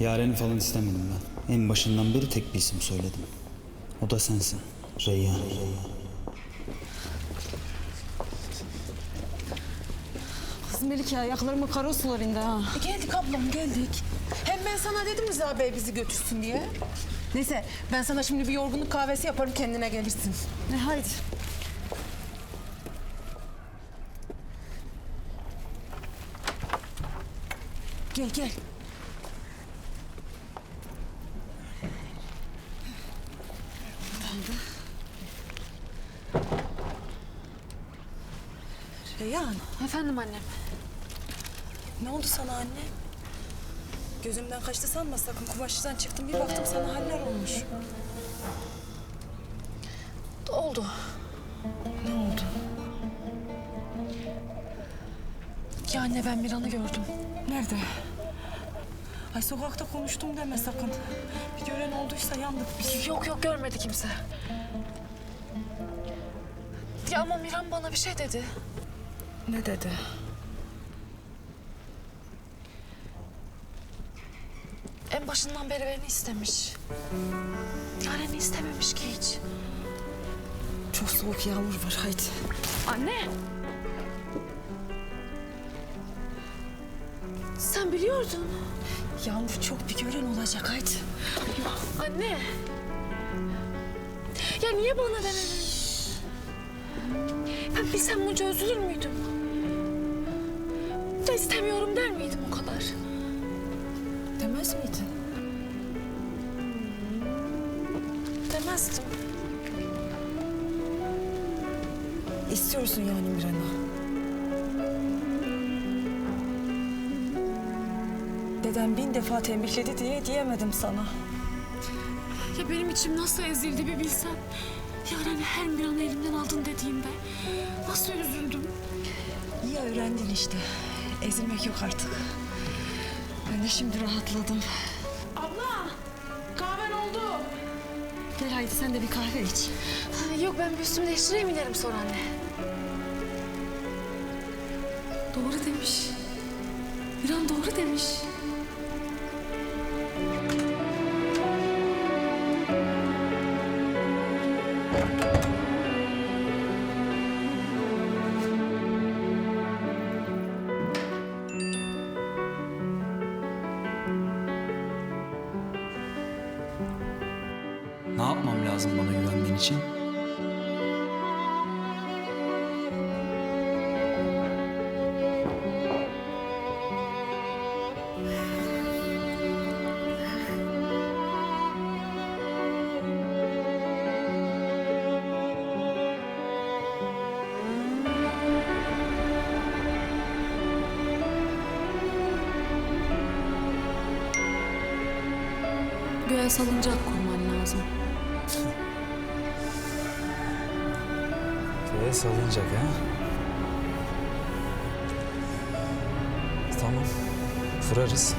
Yaren'i falan istemedim ben. En başından beri tek bir isim söyledim. O da sensin. Reyhan. Kız Melike ayaklarımı kara sular indi ha. E geldik ablam geldik. Hem ben sana dedim Rıza Bey bizi götürsün diye. Neyse ben sana şimdi bir yorgunluk kahvesi yaparım kendine gelirsin. Ne haydi. Gel gel. Reyhan Efendim annem. ne oldu sana anne? Gözümden kaçtı sanma sakın kumaşçıdan çıktım bir baktım sana haller olmuş. Oldu. Ne oldu? Ya anne ben Miran'ı gördüm. Nerede? Ay sokakta konuştum deme sakın. Bir gören olduysa yandık biz. Yok yok görmedi kimse. Ya ama Miran bana bir şey dedi. Ne dedi? En başından beri beni istemiş. Yaren'i istememiş ki hiç. Çok soğuk yağmur var haydi. Anne. Sen biliyordun. Yağmur çok bir gören olacak haydi. Anne. Ya niye bana demedin? Ben bilsem bunca üzülür müydüm? İstemiyorum der miydim o kadar? Demez miydin? Demezdim. İstiyorsun yani Miran'ı. Dedem bin defa tembihledi diye diyemedim sana. Ya benim içim nasıl ezildi bir bilsen. Yaren her bir an elimden aldın dediğinde nasıl üzüldüm. İyi öğrendin işte. Ezilmek yok artık. Ben de şimdi rahatladım. Abla kahven oldu. Gel haydi sen de bir kahve iç. Yok ben bir üstümü değiştireyim inerim sonra anne. Doğru demiş. Miran doğru demiş. Lazım bana güvenmen için? Göğe salıncak kurman Köye salınacak ha? Tamam. Kurarız.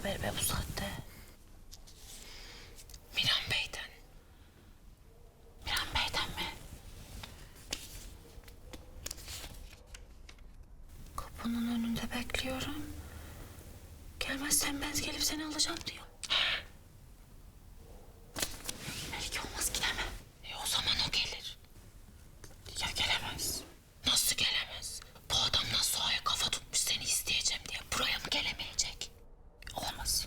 Haber be bu saatte? Miran Bey'den. Miran Bey'den mi? Kapının önünde bekliyorum. Gelmezsen ben gelip seni alacağım diyor. Melike olmaz gidemem. E o zaman o gelir. Ya gelemez. Nasıl gelemez? Bu adam nasıl aya kafa tutmuş seni isteyeceğim diye buraya mı gelemeyecek? Olmaz.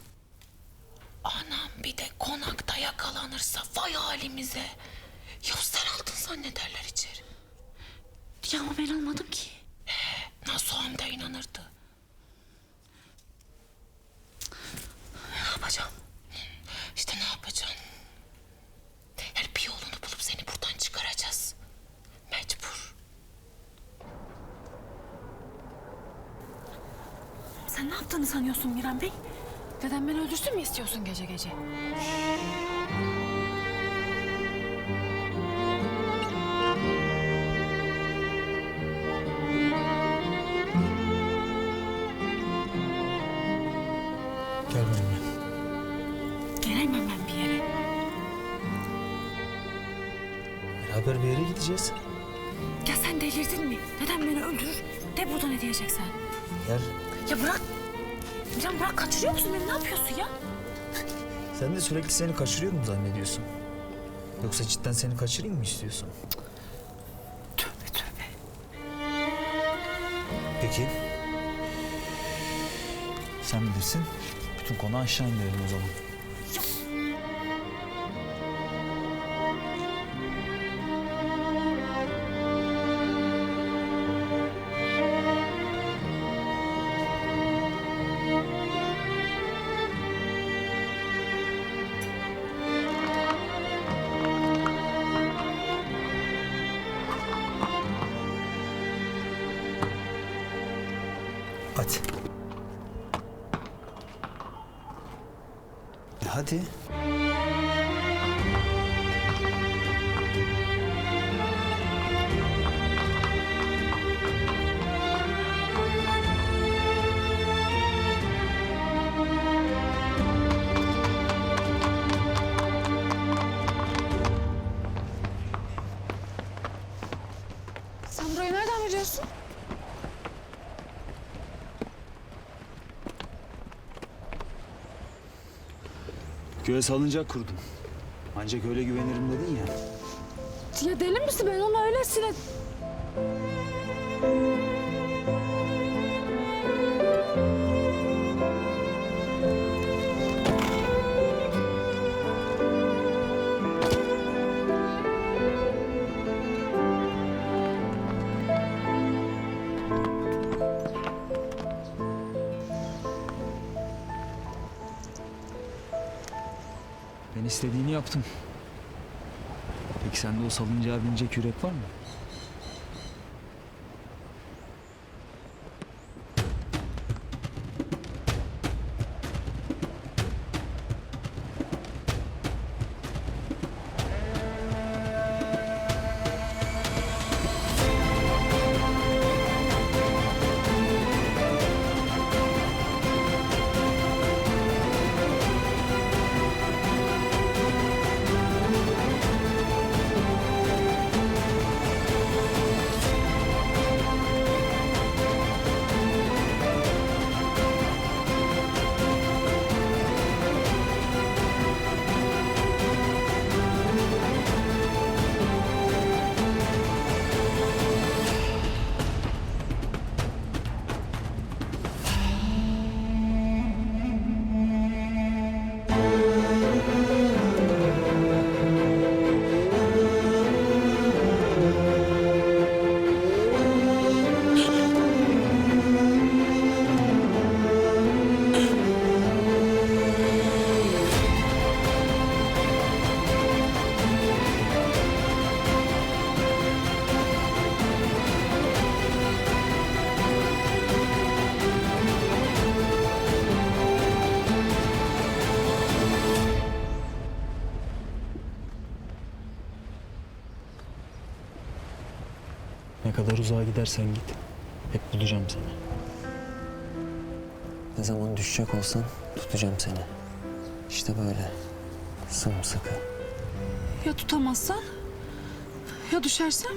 Anam bir de konakta yakalanırsa vay halimize. Ya sen aldın zannederler içeri. Ya ama ben almadım ki. Nasıl Hamda inanırdı? Ne yapacağım? İşte ne yapacağım? Yani bir yolunu bulup seni buradan çıkaracağız. Mecbur. Sen ne yaptığını sanıyorsun Miran Bey? Neden beni öldürsün mü istiyorsun gece gece? Gel benimle. Gelemem ben bir yere. Beraber bir yere gideceğiz. Ya sen delirdin mi? Neden beni öldürür? De burada ne diyeceksen. Gel. Ya bırak. Can bırak kaçırıyor musun beni? Ne yapıyorsun ya? Sen de sürekli seni kaçırıyorum zannediyorsun. Yoksa cidden seni kaçırayım mı istiyorsun? Tövbe tövbe. Peki. Sen bilirsin. Bütün konu aşağı indirelim o zaman. Hadi. Hadi. Göğe salıncak kurdum. Ancak öyle güvenirim dedin ya. Ya deli misin? Ben onu öylesine... istediğini yaptım. Peki sende o salıncağa binecek yürek var mı? Ne kadar uzağa gidersen git. Hep bulacağım seni. Ne zaman düşecek olsan tutacağım seni. İşte böyle. Sımsıkı. Ya tutamazsan? Ya düşersem?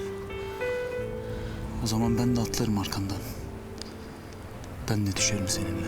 O zaman ben de atlarım arkandan. Ben de düşerim seninle.